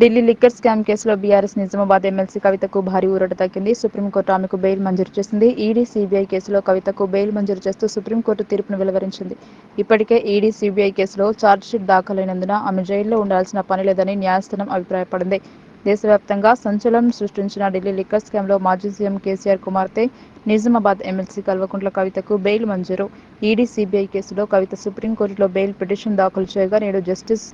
Delhi liquor scam కేసులో BRS Nizamabad MLC కవితకు భారీ ఊరట తగ్గింది. సుప్రీంకోర్టు ఆమెకు బెయిల్ మంజూరు చేసింది. ఈడీ సీబీఐ కేసులో కవితకు బెయిల్ మంజూరు చేస్తూ సుప్రీంకోర్టు తీర్పును వెలువరించింది. ఇప్పటికే ఈడీ సీబీఐ కేసులో ఛార్జ్షీట్ దాఖలైనందున ఆమె జైల్లో ఉండాల్సిన పని లేదని న్యాయస్థానం అభిప్రాయపడింది. దేశవ్యాప్తంగా సంచలనం సృష్టించిన ఢిల్లీ లిక్కర్ స్కామ్లో మాజీ సీఎం కేసీఆర్ కుమార్తె నిజామాబాద్ ఎమ్మెల్సీ కల్వకుంట్ల కవితకు బెయిల్ మంజూరు. ఈడీ సీబీఐ కేసులో కవిత సుప్రీంకోర్టులో బెయిల్ పిటిషన్ దాఖలు చేయగా నేడు జస్టిస్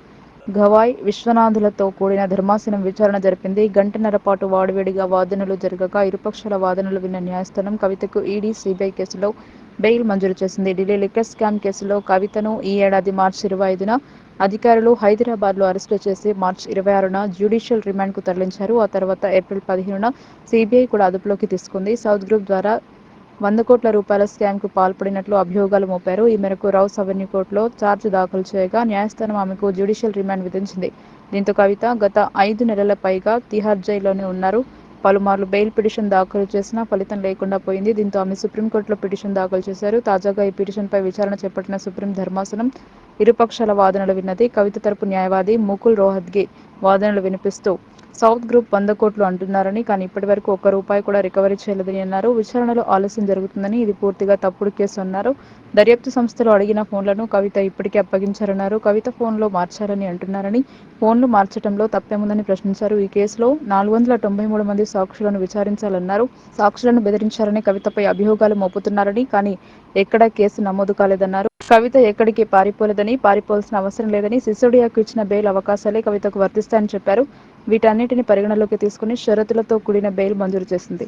గవాయ్ విశ్వనాథులతో కూడిన ధర్మాసనం విచారణ జరిపింది. గంటన్నర పాటు వాడివేడిగా వాదనలు జరగగా ఇరుపక్షాల వాదనలు విన్న న్యాయస్థానం కవితకు ఈడీ సిబిఐ కేసులో బెయిల్ మంజూరు చేసింది. ఢిల్లీ లిక్కర్ స్కామ్ కేసులో కవితను ఈ ఏడాది మార్చి ఇరవై ఐదున అధికారులు హైదరాబాద్లో అరెస్టు చేసి మార్చి ఇరవై ఆరున జ్యుడిషియల్ రిమాండ్కు తరలించారు. ఆ తర్వాత ఏప్రిల్ పదిహేనున సిబిఐ కూడా అదుపులోకి తీసుకుంది. సౌత్ గ్రూప్ ద్వారా వంద కోట్ల రూపాయల స్కామ్కు పాల్పడినట్లు అభియోగాలు మోపారు. ఈ మేరకు రౌస్ అవెన్యూ కోర్టులో ఛార్జ్ దాఖలు చేయగా న్యాయస్థానం ఆమెకు జ్యుడిషియల్ రిమాండ్ విధించింది. దీంతో కవిత గత ఐదు నెలల పైగా తిహార్ జైల్లోనే ఉన్నారు. పలుమార్లు బెయిల్ పిటిషన్ దాఖలు చేసినా ఫలితం లేకుండా పోయింది. దీంతో ఆమె సుప్రీంకోర్టులో పిటిషన్ దాఖలు చేశారు. తాజాగా ఈ పిటిషన్పై విచారణ చేపట్టిన సుప్రీం ధర్మాసనం ఇరుపక్షాల వాదనలు విన్నది. కవిత తరపు న్యాయవాది ముకుల్ రోహద్గి వాదనలు వినిపిస్తూ సౌత్ గ్రూప్ వంద కోట్లు అంటున్నారని కానీ ఇప్పటి వరకు ఒక్క రూపాయి కూడా రికవరీ చేయలేదని అన్నారు. విచారణలో ఆలస్యం జరుగుతుందని ఇది పూర్తిగా తప్పుడు కేసు అన్నారు. దర్యాప్తు సంస్థలు అడిగిన ఫోన్లను కవిత ఇప్పటికే అప్పగించారన్నారు. కవిత ఫోన్లో మార్చారని అంటున్నారని ఫోన్లు మార్చడంలో తప్పేముందని ప్రశ్నించారు. ఈ కేసులో నాలుగు వందల తొంభై మూడు మంది సాక్షులను విచారించాలన్నారు. సాక్షులను బెదిరించారని కవితపై అభియోగాలు మోపుతున్నారని కానీ ఎక్కడా కేసు నమోదు కాలేదన్నారు. కవిత ఎక్కడికి పారిపోలేదని పారిపోవాల్సిన అవసరం లేదని సిసోడియాకు ఇచ్చిన బెయిల్ అవకాశాలే కవితకు వర్తిస్తాయని చెప్పారు. వీటన్నిటిని పరిగణలోకి తీసుకుని షరతులతో కూడిన బెయిల్ మంజూరు చేసింది.